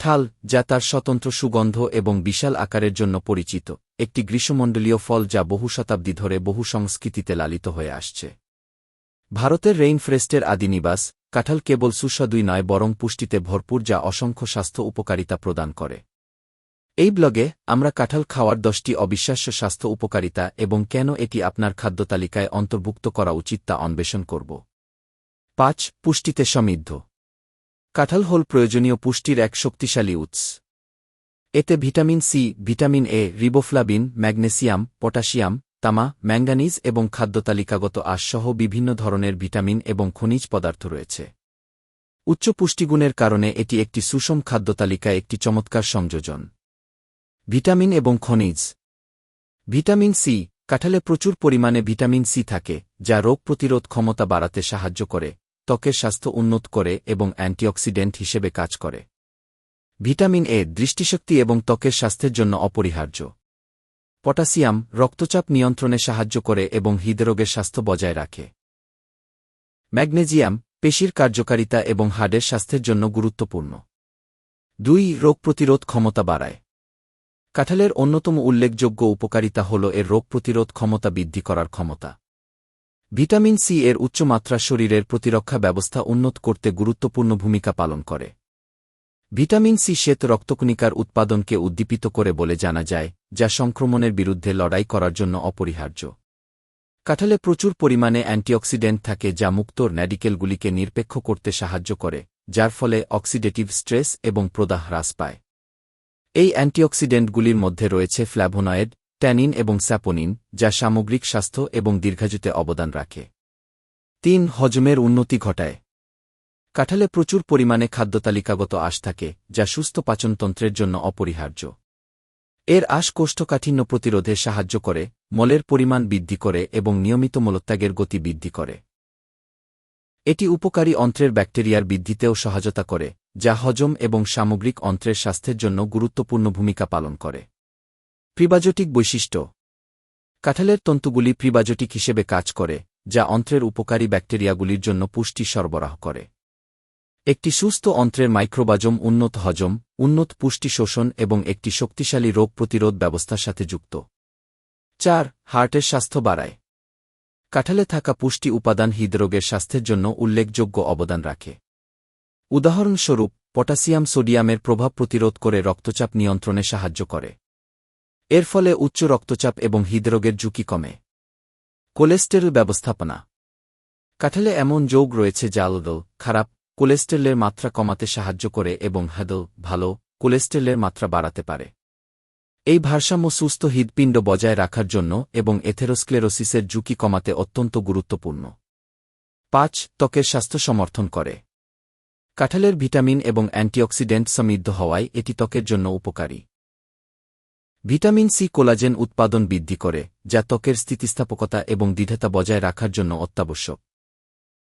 ঠাল যা তার স্বতন্ত্র সুগন্ধ এবং বিশাল আকারের জন্য পরিচিত, একটি গ্রীষ্মমণ্ডলীয় ফল যা বহু শতাব্দী ধরে বহু সংস্কৃতিতে লালিত হয়ে আসছে। ভারতের রেইনফ্রেস্টের আদিনিবাস, কাঁঠাল কেবল সুস্বাদুই নয় বরং পুষ্টিতে ভরপুর যা অসংখ্য স্বাস্থ্য উপকারিতা প্রদান করে। এই ব্লগে আমরা কাঁঠাল খাওয়ার দশটি অবিশ্বাস্য স্বাস্থ্য উপকারিতা এবং কেন এটি আপনার খাদ্য তালিকায় অন্তর্ভুক্ত করা উচিত তা অন্বেষণ করব। পাঁচ, পুষ্টিতে সমৃদ্ধ। কাঁঠাল হল প্রয়োজনীয় পুষ্টির এক শক্তিশালী উৎস। এতে vitamin C, vitamin A, riboflavin, magnesium, potassium, তামা, ম্যাঙ্গানিজ এবং খাদ্যতালিকাগত আঁশসহ বিভিন্ন ধরনের ভিটামিন এবং খনিজ পদার্থ রয়েছে। উচ্চ পুষ্টিগুণের কারণে এটি একটি সুষম খাদ্যতালিকায় একটি চমৎকার সংযোজন। ভিটামিন এবং খনিজ। ভিটামিন সি, কাঁঠালে প্রচুর পরিমাণে ভিটামিন সি থাকে, যা রোগ প্রতিরোধ ক্ষমতা বাড়াতে সাহায্য করে ত্বকের স্বাস্থ্য উন্নত করে এবং অ্যান্টিঅক্সিডেন্ট হিসেবে কাজ করে। ভিটামিন এ দৃষ্টিশক্তি এবং ত্বকের স্বাস্থ্যের জন্য অপরিহার্য। পটাশিয়াম রক্তচাপ নিয়ন্ত্রণে সাহায্য করে এবং হৃদরোগের স্বাস্থ্য বজায় রাখে। ম্যাগনেজিয়াম পেশির কার্যকারিতা এবং হাড়ের স্বাস্থ্যের জন্য গুরুত্বপূর্ণ। দুই, রোগ প্রতিরোধ ক্ষমতা বাড়ায়। কাঁঠালের অন্যতম উল্লেখযোগ্য উপকারিতা হল এর রোগ প্রতিরোধ ক্ষমতা বৃদ্ধি করার ক্ষমতা। ভিটামিন সি এর উচ্চমাত্রা শরীরের প্রতিরক্ষা ব্যবস্থা উন্নত করতে গুরুত্বপূর্ণ ভূমিকা পালন করে। ভিটামিন সি শ্বেত রক্তকণিকার উৎপাদনকে উদ্দীপিত করে বলে জানা যায়, যা সংক্রমণের বিরুদ্ধে লড়াই করার জন্য অপরিহার্য। কাঁঠালে প্রচুর পরিমাণে অ্যান্টিঅক্সিডেন্ট থাকে যা মুক্তর ন্যাডিকেলগুলিকে নিরপেক্ষ করতে সাহায্য করে, যার ফলে অক্সিডেটিভ স্ট্রেস এবং প্রদাহ হ্রাস পায়। এই অ্যান্টিঅক্সিডেন্টগুলির মধ্যে রয়েছে ফ্ল্যাভোনয়েড ট্যানিন এবং স্যাপোনিন, যা সামগ্রিক স্বাস্থ্য এবং দীর্ঘায়ুতে অবদান রাখে। তিন, হজমের উন্নতি ঘটায়। কাঁঠালে প্রচুর পরিমাণে খাদ্যতালিকাগত আশ থাকে, যা সুস্থ পাচনতন্ত্রের জন্য অপরিহার্য। এর আশ কোষ্ঠকাঠিন্য প্রতিরোধে সাহায্য করে, মলের পরিমাণ বৃদ্ধি করে এবং নিয়মিত মলত্যাগের গতি বৃদ্ধি করে। এটি উপকারী অন্ত্রের ব্যাকটেরিয়ার বৃদ্ধিতেও সহায়তা করে, যা হজম এবং সামগ্রিক অন্ত্রের স্বাস্থ্যের জন্য গুরুত্বপূর্ণ ভূমিকা পালন করে। প্রিবাজটিক বৈশিষ্ট্য। কাঁঠালের তন্তুগুলি প্রিবাজটিক হিসেবে কাজ করে, যা অন্ত্রের উপকারী ব্যাকটেরিয়াগুলির জন্য পুষ্টি সরবরাহ করে। একটি সুস্থ অন্ত্রের মাইক্রোবাজম উন্নত হজম, উন্নত পুষ্টি শোষণ এবং একটি শক্তিশালী রোগ প্রতিরোধ ব্যবস্থার সাথে যুক্ত। চার, হার্টের স্বাস্থ্য বাড়ায়। কাঁঠালে থাকা পুষ্টি উপাদান হৃদরোগের স্বাস্থ্যের জন্য উল্লেখযোগ্য অবদান রাখে। উদাহরণস্বরূপ পটাশিয়াম সোডিয়ামের প্রভাব প্রতিরোধ করে রক্তচাপ নিয়ন্ত্রণে সাহায্য করে। এর ফলে উচ্চ রক্তচাপ এবং হৃদরোগের ঝুঁকি কমে। কোলেস্টেরল ব্যবস্থাপনা। কাঁঠালে এমন যোগ রয়েছে যা আলদল, খারাপ, কোলেস্টেরলের মাত্রা কমাতে সাহায্য করে এবং হাদল, ভালো, কোলেস্টেরলের মাত্রা বাড়াতে পারে। এই ভারসাম্য সুস্থ হৃদপিণ্ড বজায় রাখার জন্য এবং এথেরোস্ক্লেরোসিসের ঝুঁকি কমাতে অত্যন্ত গুরুত্বপূর্ণ। পাঁচ, ত্বকের স্বাস্থ্য সমর্থন করে। কাঁঠালের ভিটামিন এবং অ্যান্টিঅক্সিডেন্ট সমৃদ্ধ হওয়ায় এটি ত্বকের জন্য উপকারী। ভিটামিন সি কোলাজেন উৎপাদন বৃদ্ধি করে, যা ত্বকের স্থিতিস্থাপকতা এবং দৃঢ়তা বজায় রাখার জন্য অত্যাবশ্যক।